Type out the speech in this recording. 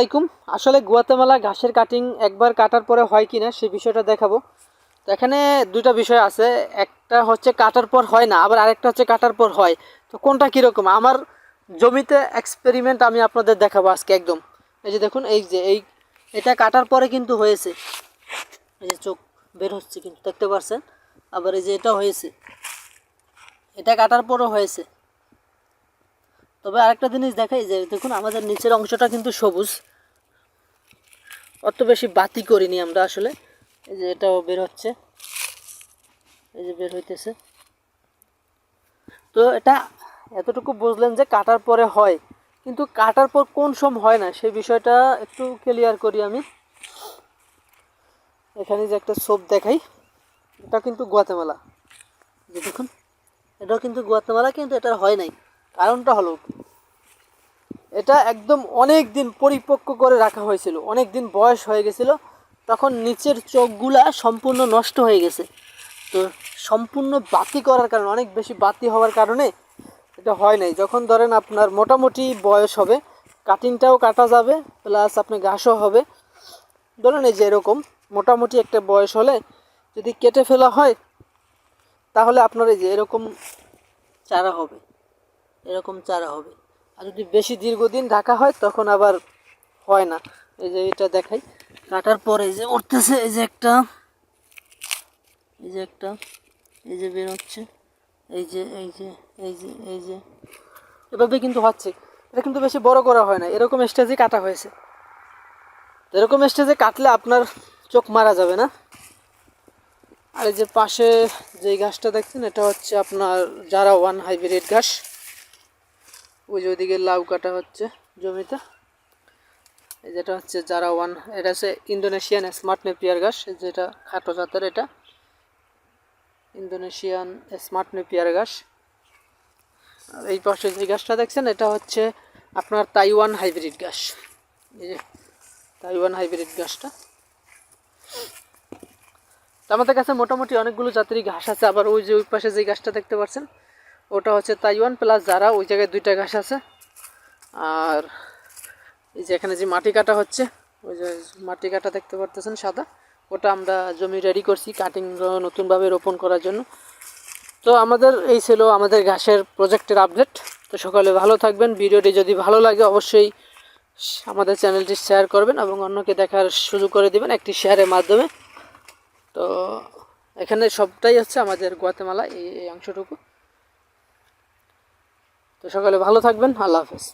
আলাইকুম। আসলে গুয়াতেমালা ঘাসের কাটিং একবার কাটার পরে হয় কিনা সেই বিষয়টা দেখাবো। তো এখানে দুইটা বিষয় আছে। একটা হচ্ছে কাটার পর হয় না, আবার আরেকটা হচ্ছে কাটার পর হয়। তো কোনটা কীরকম? আমার জমিতে এক্সপেরিমেন্ট আমি আপনাদের দেখাবো আজকে একদম। এই যে দেখুন, এই যে এই, এটা কাটার পরে কিন্তু হয়েছে। এই যে চোখ বের হচ্ছে কিন্তু, দেখতে পারছেন? আবার এই যে এটা হয়েছে। এটা কাটার পরও হয়েছে। তবে আরেকটা জিনিস দেখাই যে, দেখুন আমাদের নিচের অংশটা কিন্তু সবুজ। অত বেশি বাতি করিনি আমরা আসলে। এই যে এটাও বের হচ্ছে। এই যে বের হইতেছে। তো এটা এতটুকু বুঝলেন যে কাটার পরে হয়। কিন্তু কাটার পর কোন সম হয় না সেই বিষয়টা একটু ক্লিয়ার করি আমি। এখানে যে একটা সোপ দেখাই, এটা কিন্তু গুয়াতেমালা। যে দেখুন, এটাও কিন্তু গুয়াতেমালা, কিন্তু এটা হয় নাই। কারণটা হলো, এটা একদম অনেক দিন পরিপক্ক করে রাখা হয়েছিল অনেক দিন বয়স হয়ে গেছিল, তখন নিচের চোখগুলা সম্পূর্ণ নষ্ট হয়ে গেছে। তো সম্পূর্ণ বাতি করার কারণে, অনেক বেশি বাতি হওয়ার কারণে এটা হয় নাই। যখন ধরেন আপনার মোটামুটি বয়স হবে কাটিংটাও কাটা যাবে প্লাস আপনি ঘাসও হবে। ধরেন এই যে এরকম, মোটামুটি একটা বয়স হলে যদি কেটে ফেলা হয়, তাহলে আপনার এই যে এরকম চারা হবে। এরকম চারা হবে। আর যদি বেশি দীর্ঘদিন ঢাকা হয়, তখন আবার হয় না। এই যে এটা দেখাই। কাটার পরে যে উঠতেছে, এই যে একটা, এই যে একটা, এই যে বের হচ্ছে, এই যে এই যে এই যে এই যে। এভাবে কিন্তু হচ্ছে। এটা কিন্তু বেশি বড় করা হয় না। এরকম স্টেজে কাটা হয়েছে। এরকম স্টেজে কাটলে আপনার চোখ মারা যাবে না। আর এই যে পাশে যে গাছটা দেখছেন, এটা হচ্ছে আপনার যারা ওয়ান হাইব্রিড ঘাস ওই যে ওইদিকে লাউ কাটা হচ্ছে জমিতে। যেটা হচ্ছে যারা ওয়ান, এটা হচ্ছে ইন্দোনেশিয়ান স্মার্ট নেপিয়ার গাছ যেটা খাটো জাতের এটা। ইন্দোনেশিয়ান স্মার্ট নেপিয়ার গাছ। এই পাশে যে গাছটা দেখছেন, এটা হচ্ছে আপনার তাইওয়ান হাইব্রিড গাছ। এই যে তাইওয়ান হাইব্রিড গাছটা। আমাদের কাছে মোটামুটি অনেকগুলো জাতেরই ঘাস আছে, আবার ওই যে ওই পাশে যে গাছটা দেখতে পাচ্ছেন ওটা হচ্ছে তাইওয়ান প্লাস যারা ওই জায়গায় দুইটা ঘাস আছে। আর এই যে এখানে যে মাটি কাটা হচ্ছে, ওই যে মাটি কাটা দেখতে পারতেছেন সাদা, ওটা আমরা জমি রেডি করছি কাটিং নতুনভাবে রোপণ করার জন্য। তো আমাদের এই ছিল আমাদের ঘাসের প্রজেক্টের আপডেট তো সকালে ভালো থাকবেন, ভিডিওটি যদি ভালো লাগে অবশ্যই আমাদের চ্যানেলটি শেয়ার করবেন এবং অন্যকে দেখার সুযোগ করে দিবেন একটি শেয়ারের মাধ্যমে। তো এখানে সবটাই হচ্ছে আমাদের গুয়াতেমালা, এই এই অংশটুকু। তো সকালে ভালো থাকবেন আল্লাহ হাফেজ।